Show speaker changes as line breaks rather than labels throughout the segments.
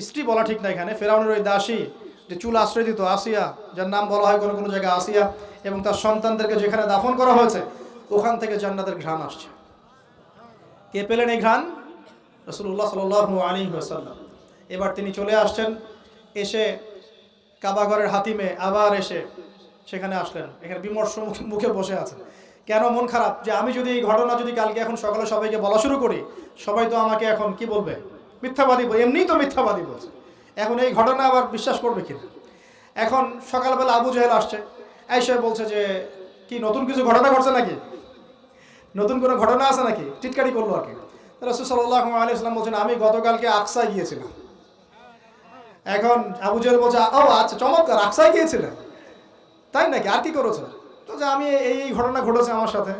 স্ত্রী বলা ঠিক না এখানে। ফেরাউনের ওই দাসী, যে চুল আশ্রয় দিত আসিয়া, যার নাম বলা হয় কোনো কোনো জায়গায় আসিয়া, এবং তার সন্তানদেরকে যেখানে দাফন করা হয়েছে, ওখান থেকে জান্নাতের ঘ্রাণ আসছে। কে পেলেন এই ঘ্রাণ? রসুল্লাহ সাল আলী সাল্লাম এবার তিনি চলে আসছেন, এসে কাবাঘরের হাতিমে আবার এসে সেখানে আসলেন। এখানে বিমর্ষ মুখে- মুখে বসে আছেন। কেন মন খারাপ? যে আমি যদি এই ঘটনা যদি কালকে এখন সকালে সবাইকে বলা শুরু করি, সবাই তো আমাকে এখন কি বলবে? মিথ্যাবাদী এমনিই তো মিথ্যাবাদী বলছে। এখন এই ঘটনা আবার বিশ্বাস করবে কিনা? এখন সকালবেলা আবু জাহেল আসছে, এসে বলছে যে, কি নতুন কিছু ঘটনা ঘটছে নাকি? নতুন কোনো ঘটনা আছে নাকি? টিটকারি করল আর কি রসুল সাল্লাহ আলী ইসলাম বলছেন, আমি গতকালকে আকসায় গিয়েছিলাম। এখন আবু জাহেল বলছে, ও আচ্ছা চমৎকার, আকসায় গিয়েছিলেন? তাই নাকি? আর কি করেছে? তো যে আমি এই ঘটনা ঘটেছে আমার সাথে।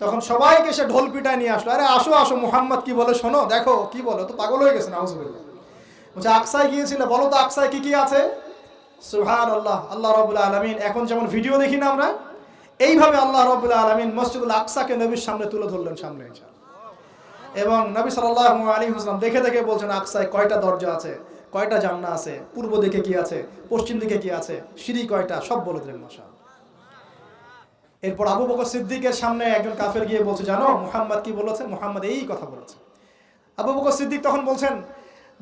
তখন সবাইকে সে ঢোল পিটায় নিয়ে আসলো। আরে, আসো আসো, মোহাম্মদ, কি বলে শোনো? দেখো, কি বলো? তো পাগল হয়ে গেছে, নাউজুবিল্লাহ। বলছে, আকসায় গিয়েছিলে? বলো তো, আকসায় কি কি আছে? সুহান আল্লাহ আল্লাহ রবুল্লা আলমিন। এখন যেমন ভিডিও দেখি না আমরা, এইভাবে আল্লাহ রবুল্লা আলমিন মসজিদুল আকসাকে নবীর সামনে তুলে ধরলেন সামনে এবং নবী সাল্লাহ আলী হাসলাম দেখে দেখে বলছেন, আকসায় কয়টা দরজা আছে? কয়টা জান্না আছে? পূর্ব দিকে কি আছে? পশ্চিম দিকে কি আছে? সিঁড়ি কয়টা? সব বলে দিলেন মশা এরপর আবু বকর সিদ্দিকের সামনে একজন কাফের গিয়ে বলছে, জানো, মুহাম্মদ কি বলেছে? মুহাম্মদ এই কথা বলেছে। আবু বকর সিদ্দিক তখন বলছেন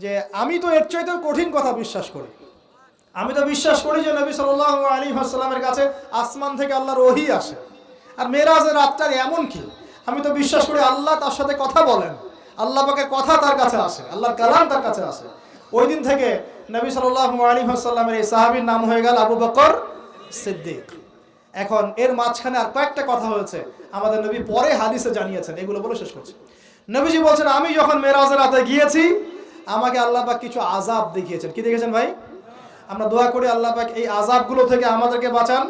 যে, আমি তো এর চাইতেও কঠিন কথা বিশ্বাস করি। আমি তো বিশ্বাস করি যে নবী সাল্লাহ আলী আসসালামের কাছে আসমান থেকে আল্লাহর ওহি আসে। আর মেরাজের রাতটার এমন কি? আমি তো বিশ্বাস করি আল্লাহ তার সাথে কথা বলেন। আল্লাহ পাকে কথা তার কাছে আসে, আল্লাহর কালাম তার কাছে আসে। ওই দিন থেকে নবী সাল্লাহ আলী আসসালামের এই সাহাবীর নাম হয়ে গেল আবু বকর সিদ্দিক। এখন এর মাঝখানে আর কয়েকটা কথা হয়েছে। আমাদের নবী পরে হাদিসে জানিয়েছেন, এগুলো বলে শেষ করছি। নবীজি বলছেন, আমি যখন মেরাজের রাতে গিয়েছি, আমাকে আল্লাহ পাক কিছু আজাব দেখিয়েছেন। কি দেখেছেন ভাই? আমরা দোয়া করি আল্লাহ পাক এই আজাবগুলো থেকে আমাদেরকে বাঁচান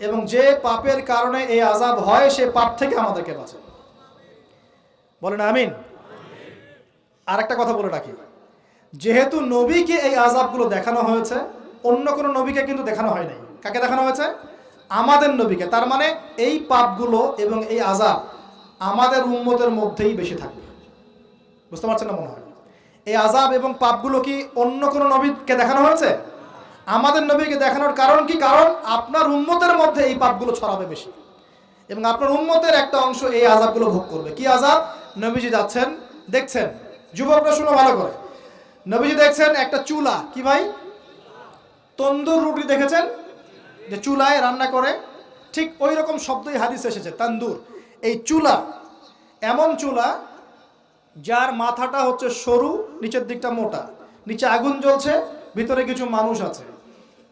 এবং যে পাপের কারণে এই আজাব হয়, সে পাপ থেকে আমাদেরকে বাঁচান। বলেন আমিন। আর একটা কথা বলে রাখি। যেহেতু নবীকে এই আজাবগুলো দেখানো হয়েছে, অন্য কোনো নবীকে কিন্তু দেখানো হয় নাই। কাকে দেখানো হয়েছে? আমাদের নবীকে, তার মানে এই পাপগুলো এবং এই আজাব আমাদের উম্মতের মধ্যেই বেশি থাকবে। বুঝতে পারছেন না মনে হয়? এই আজাব এবং পাপগুলো কি অন্য কোনো নবীকে দেখানো হয়েছে? আমাদের নবীকে দেখানোর কারণ কি? কারণ আপনার উম্মতের মধ্যে এই পাপগুলো ছড়াবে বেশি। এবং আপনার উম্মতের একটা অংশ এই আজাবগুলো ভোগ করবে। কি আজাব নবীজি যাচ্ছেন, দেখছেন। যুবকরা শুনো ভালো করে। নবীজি দেখছেন একটা চুলা। কি ভাই? তন্দুর রুটি দেখেছেন? যে চুলায় রান্না করে, ঠিক ওই রকম শব্দই হাদিস এসেছে, তান্দুর। এই চুলা, এমন চুলা যার মাথাটা হচ্ছে সরু, নিচের দিকটা মোটা। নিচে আগুন জ্বলছে, ভিতরে কিছু মানুষ আছে।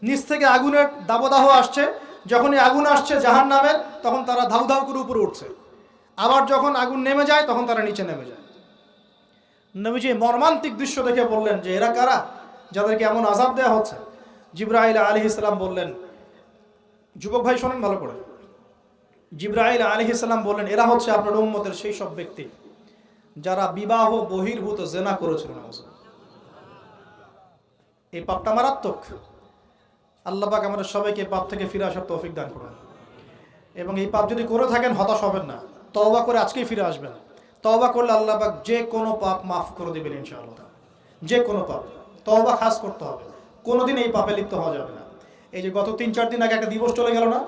নিচ থেকে আগুনের দাবদাহ আসছে, যখনই আগুন আসছে জাহান নামের তখন তারা ধাউ ধাউ করে উপরে উঠছে। আবার যখন আগুন নেমে যায়, তখন তারা নিচে নেমে যায়। নবীজি মর্মান্তিক দৃশ্য দেখে বললেন যে, এরা কারা? যাদেরকে এমন আজাব দেওয়া হচ্ছে? জিব্রাইল আলী ইসলাম বললেন যুবক ভাই শোনেন ভালো করে। জিব্রাইল আলী ইসলাম বললেন এরা হচ্ছে আপনার উম্মতের সেই সব ব্যক্তি যারা বিবাহ বহির্ভূত জেনা করেছিল এই পাপটা মারাত্মক। আল্লাহ পাক আমাদের সবাইকে পাপ থেকে ফিরে আসার তৌফিক দান করুন। এবং এই পাপ যদি করে থাকেন, হতাশ হবেন না। তওবা করে আজকেই ফিরে আসবেন। তওবা করলে আল্লাহ পাক যে কোনো পাপ মাফ করে দেবেন ইনশাআল্লাহ। যে কোনো পাপ। তওবা খাস করতে হবে। কোনোদিন এই পাপে লিপ্ত হওয়া যাবে না। এই যে গত তিন, চার দিন আগে একটা দিবস চলে গেল না?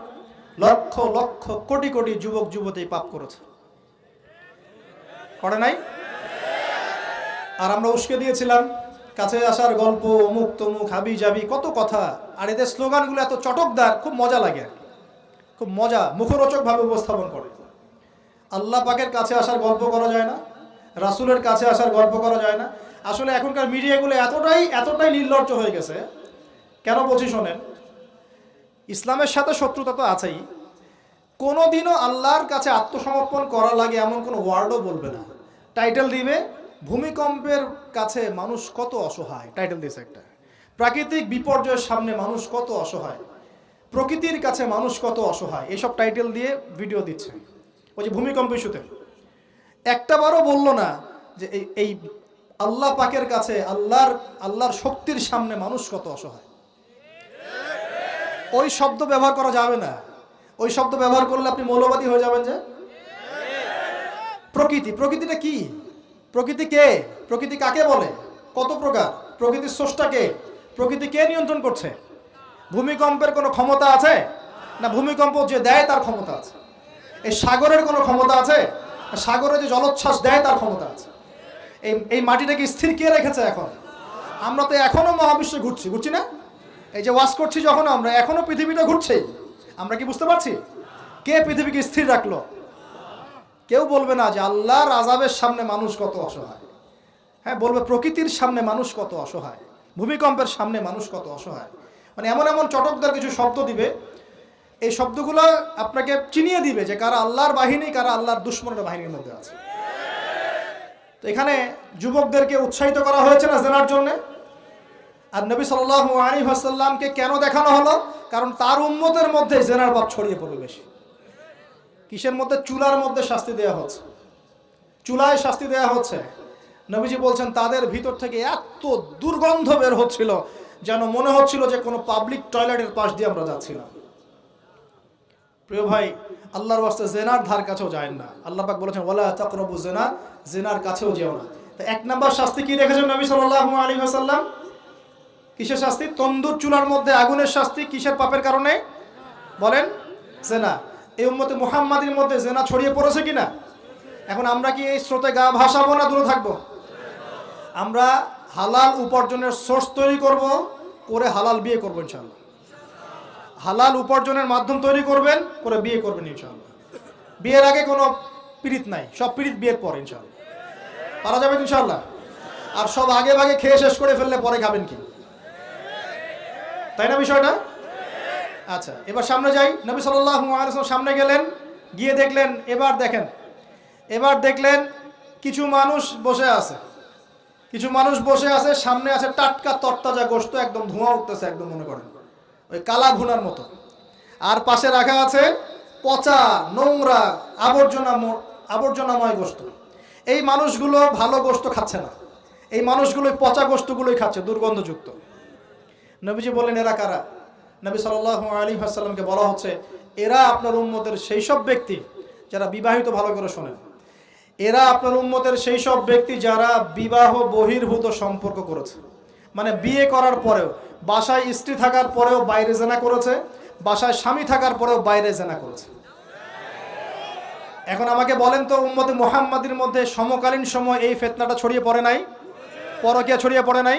লক্ষ লক্ষ, কোটি কোটি যুবক, যুবতী পাপ করেছে। করে নাই? আর আমরা উস্কে দিয়েছিলাম, কাছে আসার গল্প, অমুক তমুক, হাবি যাবি কত কথা। আর এদের স্লোগানগুলো এত চটকদার, খুব মজা লাগে। খুব মজা, মুখরোচকভাবে উপস্থাপন করে। আল্লাহ পাকের কাছে আসার গল্প করা যায় না, রাসূলের কাছে আসার গল্প করা যায় না। আসলে এখনকার মিডিয়াগুলো এতটাই এতটাই নির্লজ্জ হয়ে গেছে। কেন বলছি শোনেন? ইসলামের সাথে শত্রুতা তো আছেই। কোনোদিনও আল্লাহর কাছে আত্মসমর্পণ করা লাগে এমন কোনো ওয়ার্ডও বলবে না। টাইটেল দিবে, ভূমিকম্পের কাছে মানুষ কত অসহায়, টাইটেল দিয়েছে একটা। প্রাকৃতিক বিপর্যয়ের সামনে মানুষ কত অসহায়, প্রকৃতির কাছে মানুষ কত অসহায়, এসব টাইটেল দিয়ে ভিডিও দিচ্ছে। ওই যে ভূমিকম্প ইস্যুতে। একটা বারও বলল না যে এই আল্লাহ পাকের কাছে, আল্লাহর আল্লাহর শক্তির সামনে মানুষ কত অসহায়। ওই শব্দ ব্যবহার করা যাবে না। ওই শব্দ ব্যবহার করলে আপনি মৌলবাদী হয়ে যাবেন যে? প্রকৃতি। প্রকৃতিটা কি? প্রকৃতি কে? প্রকৃতি কাকে বলে? কত প্রকার? প্রকৃতির স্রষ্টাকে প্রকৃতি কে নিয়ন্ত্রণ করছে? ভূমিকম্পের কোনো ক্ষমতা আছে? না, ভূমিকম্প যে দেয় তার ক্ষমতা আছে। এই সাগরের কোনো ক্ষমতা আছে? সাগরে যে জলোচ্ছ্বাস দেয় তার ক্ষমতা আছে। এই এই মাটিটাকে স্থির কে রেখেছে এখন? আমরা তো এখনও মহাবিশ্বে ঘুরছি। ঘুরছি না? এই যে ওয়াশ করছি যখন আমরা, এখনও পৃথিবীটা ঘুরছে। আমরা কি বুঝতে পারছি? কে পৃথিবীকে স্থির রাখল? কেউ বলবে না যে আল্লাহর আজাবের সামনে মানুষ কত অসহায়। হ্যাঁ বলবে প্রকৃতির সামনে মানুষ কত অসহায়। ভূমিকম্পের সামনে মানুষ কত অসহায়। মানে এমন এমন চটকদার কিছু শব্দ দিবে। এই শব্দগুলো আপনাকে চিনিয়ে দিবে যে কারা আল্লাহর বাহিনী, কারা আল্লাহর দুশ্মনের বাহিনীর মধ্যে আছে। তো এখানে যুবকদেরকে উৎসাহিত করা হয়েছে না জেনার জন্য? আর নবী সাল্লাহ আলী হাসাল্লামকে কেন দেখানো হলো? কারণ তার উম্মতের মধ্যে জেনার বাপ ছড়িয়ে পড়বে বেশি। কিসের মধ্যে? চুলার মধ্যে শাস্তি দেওয়া হচ্ছে। চুলায় শাস্তি দেওয়া হচ্ছে। নবীজি বলছেন, তাদের ভিতর থেকে এত দুর্গন্ধ বের হচ্ছিল, যেন মনে হচ্ছিল যে কোনো পাবলিক টয়লেটের পাশ দিয়ে আমরা যাচ্ছিলাম। প্রিয় ভাই, আল্লাহর ওয়াস্তে জেনার ধার কাছেও যায় না। আল্লাহ পাক বলেছেন, ওয়ালা তাকরাবু জেনা, জেনার কাছেও যেও না। তো এক নাম্বার শাস্তি কি রেখেছেন নবী সাল্লাল্লাহু আলাইহি ওয়াসাল্লাম? কিসের শাস্তি? তন্দুর চুলার মধ্যে আগুনের শাস্তি কিসের পাপের কারণে? বলেন, জেনা। এই উম্মতে মুহাম্মাদির মধ্যে জেনা ছড়িয়ে পড়েছে কিনা? এখন আমরা কি এই স্রোতে গা ভাসাবো না দূরে থাকব? আমরা হালাল উপার্জনের সোর্স তৈরি করব, করে হালাল বিয়ে করব ইনশাল্লাহ হালাল উপার্জনের মাধ্যম তৈরি করবেন, করে বিয়ে করবেন ইনশাল্লাহ বিয়ের আগে কোনো পীড়িত নাই, সব পীড়িত বিয়ের পর ইনশাল্লাহ পারা যাবে ইনশাল্লাহ আর সব আগে ভাগে খেয়ে শেষ করে ফেললে পরে খাবেন কি? তাই না বিষয়টা? আচ্ছা এবার সামনে যাই। নবী ওয়াসাল্লাম সামনে গেলেন, গিয়ে দেখলেন, এবার দেখেন, এবার দেখলেন কিছু মানুষ বসে আছে। কিছু মানুষ বসে আছে, সামনে আছে টাটকা তরতাজা গোস্ত একদম ধোঁয়া উঠতেছে, একদম মনে করেন। ওই কালা ভুনার মতো। আর পাশে রাখা আছে পচা, নোংরা, আবর্জনা আবর্জনাময় গোস্ত এই মানুষগুলো ভালো গোস্ত খাচ্ছে না। এই মানুষগুলো পচা গোস্তগুলোই খাচ্ছে, দুর্গন্ধযুক্ত। নবীজি বললেন, এরা কারা? নবী সাল্লাহ আলী হাসাল্লামকে বলা হচ্ছে, এরা আপনার উম্মতের সেই সব ব্যক্তি যারা বিবাহিত ভালো করে শোনেন। এরা আপনার উম্মতের সেই সব ব্যক্তি যারা বিবাহ বহির্ভূত সম্পর্ক করেছে। মানে বিয়ে করার পরেও, বাসায় স্ত্রী থাকার পরেও বাইরে জেনা করেছে, বাসায় স্বামী থাকার পরেও বাইরে জেনা করেছে। এখন আমাকে বলেন তো, উম্মতে মোহাম্মদের মধ্যে সমকালীন সময় এই ফেতনাটা ছড়িয়ে পড়ে নাই? পরকিয়া ছড়িয়ে পড়ে নাই?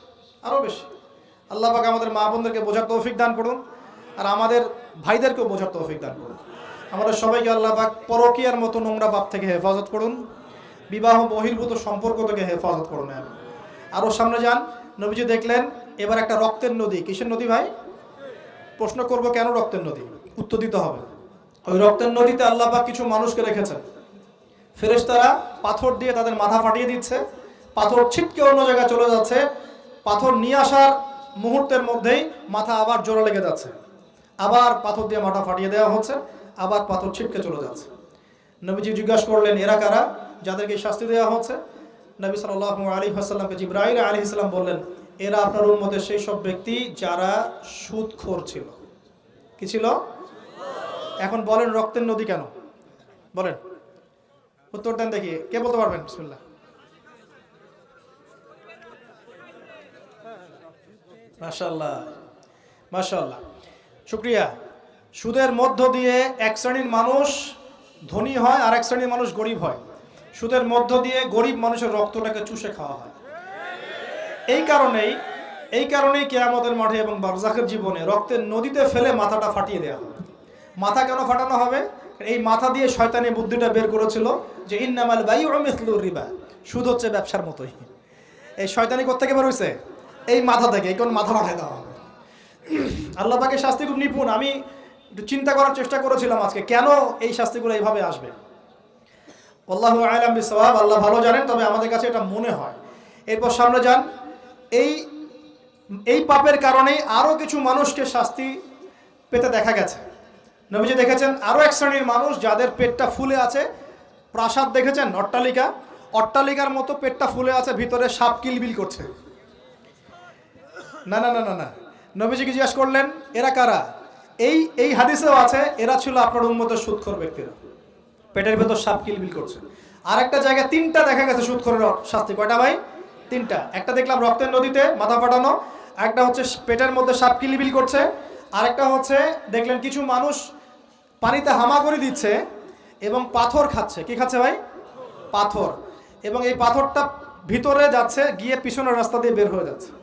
আরও বেশি। আল্লাহ আমাদের মা বোনদেরকে বোঝার তৌফিক দান করুন, আর আমাদের ভাইদেরকেও বোঝার তৌফিক দান করুন। আমাদের সবাইকে আল্লাহ পাক পরকিয়ার মতো নোংরা পাপ থেকে হেফাজত করুন, বিবাহ বহির্ভূত সম্পর্ক থেকে হেফাজত করুন আরও সামনে যান, নবীজি দেখলেন, এবার একটা রক্তের নদী। কিসের নদী ভাই? প্রশ্ন করব, কেন রক্তের নদী? উত্তর দিতে হবে। ওই রক্তের নদীতে আল্লাহ পাক কিছু মানুষকে রেখেছেন। ফেরেশতারা পাথর দিয়ে তাদের মাথা ফাটিয়ে দিচ্ছে, পাথর ছিটকে অন্য জায়গায় চলে যাচ্ছে পাথর নিয়ে আসার মুহূর্তের মধ্যেই মাথা আবার জোড়া লেগে যাচ্ছে। আবার পাথর দিয়ে মাথা ফাটিয়ে দেওয়া হচ্ছে, আবার পাথর ছিটকে চলে যাচ্ছে। নবীজি জিজ্ঞাসা করলেন, এরা কারা? যাদেরকে শাস্তি দেওয়া হচ্ছে, নবী সাল্লাহ আলী হাসাল্লামকে জিব্রাহিল আলী ইসলাম বললেন, এরা আপনার উন্মতের সেই সব ব্যক্তি যারা সুদখোর ছিল। কি ছিল? এখন বলেন রক্তের নদী কেন? বলেন। উত্তর দেন দেখি। কে বলতে পারবেন? বিসমিল্লাহ। শুক্রিয়া। সুদের মধ্য দিয়ে এক শ্রেণির মানুষ ধনী হয় আর এক শ্রেণির মানুষ গরিব হয়। সুদের মধ্য দিয়ে গরিব মানুষের রক্তটাকে চুষে খাওয়া হয়। এই কারণেই এই কারণেই কেয়ামতের মাঠে এবং বারজাকের জীবনে রক্তের নদীতে ফেলে মাথাটা ফাটিয়ে দেওয়া হবে। মাথা কেন ফাটানো হবে? এই মাথা দিয়ে শয়তানি বুদ্ধিটা বের করেছিল যে ইন্নামাল বাই রিবা, সুদ হচ্ছে ব্যবসার মতোই। এই শয়তানি কোথেকে বের হয়েছে এই মাথা থেকে, এই কোন মাথা পাঠিয়ে দেওয়া হবে আল্লাহ পাকে শাস্তি খুব নিপুণ। আমি একটু চিন্তা করার চেষ্টা করেছিলাম আজকে, কেন এই শাস্তিগুলো এইভাবে আসবে? আল্লাহ আলাম বিসওয়াব, আল্লাহ ভালো জানেন, তবে আমাদের কাছে এটা মনে হয়। এরপর সামনে যান। এই এই পাপের কারণেই আরও কিছু মানুষকে শাস্তি পেতে দেখা গেছে। নবীজি দেখেছেন আরও এক শ্রেণির মানুষ যাদের পেটটা ফুলে আছে, প্রাসাদ দেখেছেন, অট্টালিকা? অট্টালিকার মতো পেটটা ফুলে আছে, ভিতরে সাপ কিলবিল করছে। না না না না না। নবীজিকে জিজ্ঞাসা করলেন, এরা কারা? এই এই হাদিসেও আছে, এরা ছিল আপনার উন্মতের সুৎখর ব্যক্তিরা। পেটের ভেতর সাপ কিলবিল করছে। আর একটা জায়গায় তিনটা দেখা গেছে সুৎখরের শাস্তি। কয়টা ভাই? তিনটা। একটা দেখলাম রক্তের নদীতে মাথা ফাটানো, একটা হচ্ছে পেটের মধ্যে সাপ কিলবিল করছে আর একটা হচ্ছে দেখলেন কিছু মানুষ পানিতে হামাগুড়ি দিচ্ছে এবং পাথর খাচ্ছে। কি খাচ্ছে ভাই? পাথর। এবং এই পাথরটা ভিতরে যাচ্ছে, গিয়ে পিছনের রাস্তা দিয়ে বের হয়ে যাচ্ছে।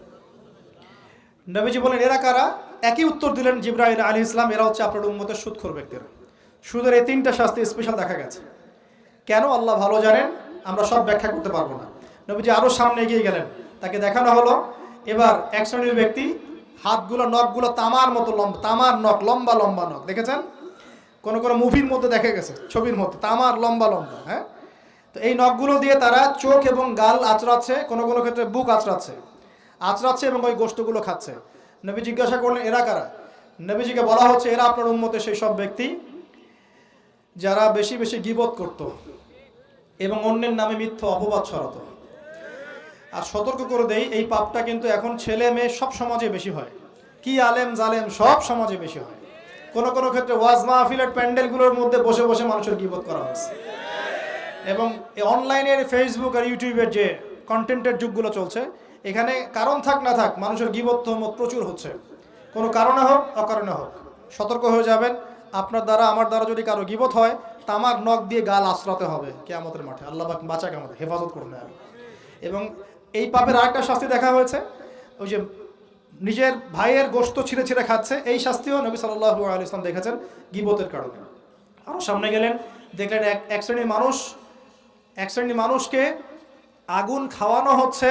নবীজি বলেন, এরা কারা? একই উত্তর দিলেন জিব্রাহিম আলী ইসলাম এরা হচ্ছে আপনার উম্মতের সুদখোর ব্যক্তিরা। সুদের এই তিনটা শাস্তি স্পেশাল দেখা গেছে। কেন আল্লাহ ভালো জানেন? আমরা সব ব্যাখ্যা করতে পারব না। নবীজি আরও সামনে এগিয়ে গেলেন। তাকে দেখানো হলো, এবার এক শ্রেণির ব্যক্তি হাতগুলো, নখগুলো তামার মতো লম্বা, তামার নখ, লম্বা লম্বা নখ, দেখেছেন? কোন কোনো মুভির মধ্যে দেখা গেছে, ছবির মধ্যে, তামার লম্বা লম্বা হ্যাঁ? তো এই নখগুলো দিয়ে তারা চোখ এবং গাল আঁচড়াচ্ছে, কোনো কোনো ক্ষেত্রে বুক আঁচড়াচ্ছে। আঁচড়াচ্ছে এবং ওই গোষ্ঠগুলো খাচ্ছে। নবী জিজ্ঞাসা করলেন, এরা কারা? নবীজিকে বলা হচ্ছে, এরা আপনার উন্মতে সেই সব ব্যক্তি যারা বেশি বেশি গিবত করত এবং অন্যের নামে মিথ্য অপবাদ ছড়াতো। আর সতর্ক করে দেই, এই পাপটা কিন্তু এখন ছেলে মেয়ে সব সমাজে বেশি হয়। কি আলেম জালেম সব সমাজে বেশি হয়। কোন কোন ক্ষেত্রে ওয়াজ মাহফিলের প্যান্ডেলগুলোর মধ্যে বসে বসে মানুষের গিবত করা হয়েছে। এবং অনলাইনের, ফেসবুক আর ইউটিউবের যে কন্টেন্টের যুগগুলো চলছে এখানে কারণ থাক না থাক, মানুষের গিবত প্রচুর হচ্ছে। কোনো কারণে হোক, অকারণে হোক, সতর্ক হয়ে যাবেন। আপনার দ্বারা, আমার দ্বারা যদি কারও গিবত হয় তামাক নখ দিয়ে গাল আশ্রাতে হবে কেয়ামতের মাঠে। আল্লাহ পাক বাঁচা কেমন হেফাজত করুন এবং এই পাপের আরেকটা শাস্তি দেখা হয়েছে, ওই যে নিজের ভাইয়ের গোস্ত ছিঁড়ে ছিঁড়ে খাচ্ছে, এই শাস্তিও নবী সাল্লাল্লাহু আলাইহি ইসলাম দেখেছেন গিবতের কারণে। আরও সামনে গেলেন, দেখলেন এক এক শ্রেণির মানুষ এক শ্রেণির মানুষকে আগুন খাওয়ানো হচ্ছে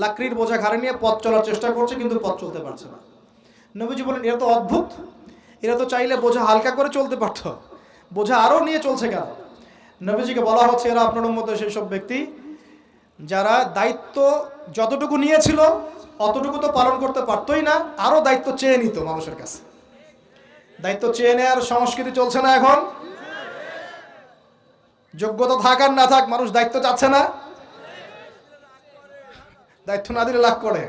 লাকড়ির বোঝা ঘাড়ে নিয়ে পথ চলার চেষ্টা করছে, কিন্তু পথ চলতে পারছে না। নবীজি বলেন এরা তো অদ্ভুত। এরা তো চাইলে বোঝা হালকা করে চলতে পারত। বোঝা আরও নিয়ে চলছে কেন? নবীজিকে বলা হচ্ছে, এরা আপনার মতো সেই সব ব্যক্তি যারা দায়িত্ব যতটুকু নিয়েছিল, অতটুকু তো পালন করতে পারতোই না আরও দায়িত্ব চেয়ে নিত মানুষের কাছে। দায়িত্ব চেয়ে নেওয়ার সংস্কৃতি চলছে না এখন। যোগ্যতা থাক আর না থাক, মানুষ দায়িত্ব চাচ্ছে না। দায়িত্ব না দিলে লাভ করে।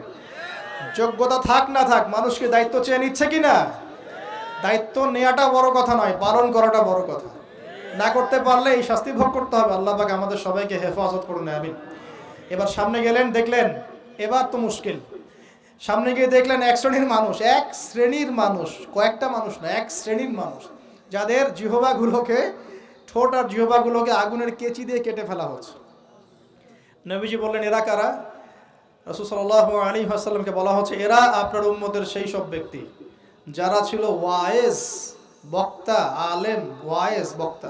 যোগ্যতা থাক না থাক, মানুষকে দায়িত্ব চেয়ে নিচ্ছে কি না দায়িত্ব নেওয়াটা বড় কথা নয়, পালন করাটা বড় কথা। না করতে পারলে এই শাস্তি ভোগ করতে হবে। আল্লাহ পাক আমাদের সবাইকে হেফাজত করুন, আমিন। এবার সামনে গেলেন, দেখলেন, এবার তো মুশকিল। সামনে গিয়ে দেখলেন এক শ্রেণির মানুষ, এক শ্রেণির মানুষ, কয়েকটা মানুষ না, এক শ্রেণির মানুষ, যাদের জিহবাগুলোকে, ঠোঁট আর জিহবাগুলোকে আগুনের কেচি দিয়ে কেটে ফেলা হচ্ছে। নবীজি বললেন, এরা কারা? রসুল সাল্লাহ আলী আসাল্লামকে বলা হচ্ছে, এরা আপনার উম্মতের সেই সব ব্যক্তি। যারা ছিল ওয়ায়েস, বক্তা, আলেম, ওয়ায়েস, বক্তা।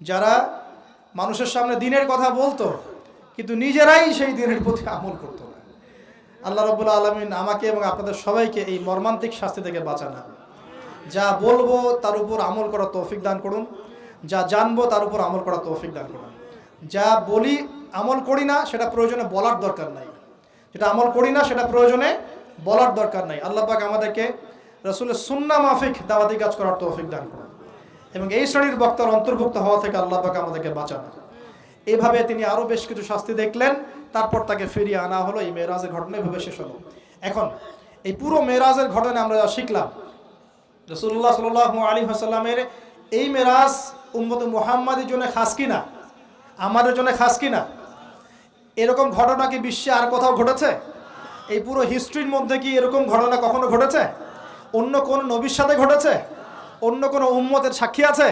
যারা মানুষের সামনে দিনের কথা বলতো, কিন্তু নিজেরাই সেই দিনের প্রতি আমল করতো না। আল্লাহ রবুল্লা আলমিন আমাকে এবং আপনাদের সবাইকে এই মর্মান্তিক শাস্তি থেকে বাঁচানো। যা বলব তার উপর আমল করা তৌফিক দান করুন। যা জানব তার উপর আমল করা তৌফিক দান করুন। যা বলি আমল করি না, সেটা প্রয়োজনে বলার দরকার নাই। যেটা আমল করি না, সেটা প্রয়োজনে বলার দরকার নাই। আল্লাহ পাক আমাদেরকে রসুলের সুন্না মাফিক দাওয়াতি কাজ করার তৌফিক দান করুন। এবং এই শ্রেণির বক্তার অন্তর্ভুক্ত হওয়া থেকে আল্লাহ পাক আমাদেরকে বাঁচান। এইভাবে তিনি আরও বেশ কিছু শাস্তি দেখলেন, তারপর তাকে ফিরিয়ে আনা হলো, এই মেয়েরাজের ঘটনা এভাবে শেষ হলো। এখন, এই পুরো মেয়েরাজের ঘটনা আমরা যা শিখলাম। রসুল্লাহ সাল আলী হাসাল্লামের এই মেরাজ উম্মত মুহাম্মাদের জন্য খাস কিনা? আমাদের জন্য খাস কিনা? এরকম ঘটনা কি বিশ্বে আর কোথাও ঘটেছে? এই পুরো হিস্ট্রির মধ্যে কি এরকম ঘটনা কখনো ঘটেছে? অন্য কোন নবীর সাথে ঘটেছে? অন্য কোনো উম্মতের সাক্ষী আছে?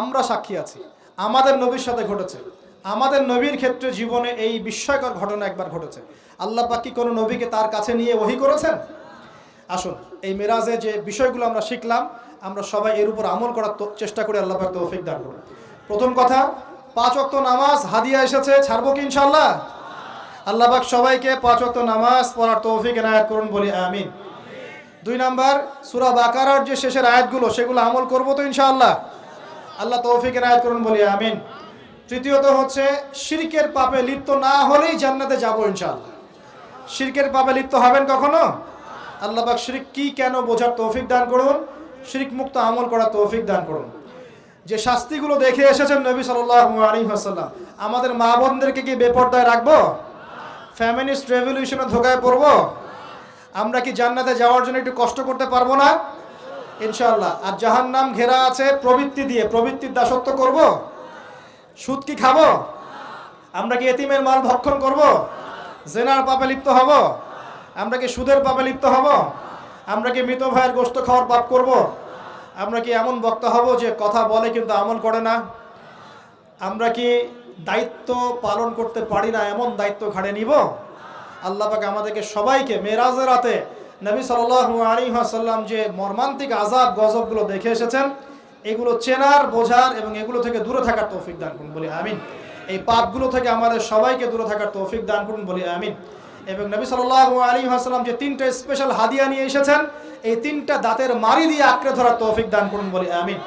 আমরা সাক্ষী আছি। আমাদের নবীর সাথে ঘটেছে। আমাদের নবীর ক্ষেত্রে জীবনে এই বিস্ময়কর ঘটনা একবার ঘটেছে। আল্লাহ পাক কোনো নবীকে তার কাছে নিয়ে ওহি করেছেন? আসুন, এই মেরাজে যে বিষয়গুলো আমরা শিখলাম, আমরা সবাই এর উপর আমল করার চেষ্টা করি আল্লাহ পাক তৌফিক দান করুন। প্রথম কথা পাঁচ ওয়াক্ত নামাজ, হাদিয়া এসেছে, ছাড়বো কি ইনশাল্লাহ আল্লাহ পাক সবাইকে পাঁচ ওয়াক্ত নামাজ পড়ার তৌফিক এনায়াত করুন বলি আমিন। দুই নাম্বার, সুরা বাকারার যে শেষের আয়াতগুলো, সেগুলো আমল করব তো ইনশাআল্লাহ? আল্লাহ তৌফিক এনায়াত করুন বলি আমিন। তৃতীয়ত হচ্ছে, শিরকের পাপে লিপ্ত না হলেই জান্নাতে যাব ইনশাআল্লাহ। শিরকের পাপে লিপ্ত হবেন কখনো? আল্লাহ পাক শিরিক কি কেন বোঝার তৌফিক দান করুন? শিরিক মুক্ত আমল করার তৌফিক দান করুন। যে শাস্তিগুলো দেখে এসেছেন নবী ওয়াসাল্লাম, আমাদের মা বোনদেরকে কি বেপর্দায় রাখব? ফ্যামিলিস্ট রেভলিউশনে ধোকায় পড়ব? আমরা কি জান্নাতে যাওয়ার জন্য একটু কষ্ট করতে পারব না? ইনশাল্লাহ আর জাহান নাম ঘেরা আছে প্রবৃত্তি দিয়ে, প্রবৃত্তির দাসত্ব করব? সুদ কি খাব? আমরা কি এতিমের মাল ভক্ষণ করব? জেনার পাপে লিপ্ত হব? আমরা কি সুদের পাপে লিপ্ত হব? আমরা কি মৃত ভাইয়ের গোস্ত খাওয়ার পাপ করব? আমরা কি এমন বক্তা হব যে কথা বলে কিন্তু আমল করে না? আমরা কি দায়িত্ব পালন করতে পারি না, এমন দায়িত্ব ঘাড়ে নিব? আল্লাহ পাক আমাদেরকে সবাইকে মেরাজের রাতে নবী সাল্লাল্লাহু আলাইহি ওয়াসাল্লাম যে মর্মান্তিক আজাব গজবগুলো দেখে এসেছেন, এগুলো চেনার, বোঝার এবং এগুলো থেকে দূরে থাকার তৌফিক দান করুন, বলি আমিন। এই পাপগুলো থেকে আমাদের সবাইকে দূরে থাকার তৌফিক দান করুন, বলি আমিন। এবং নবী সাল্লাহ আলী আসসালাম যে তিনটা স্পেশাল হাদিয়া নিয়ে এসেছেন, এই তিনটা দাঁতের মারি দিয়ে আঁকড়ে ধরার তৌফিক দান করুন বলি, আমিন।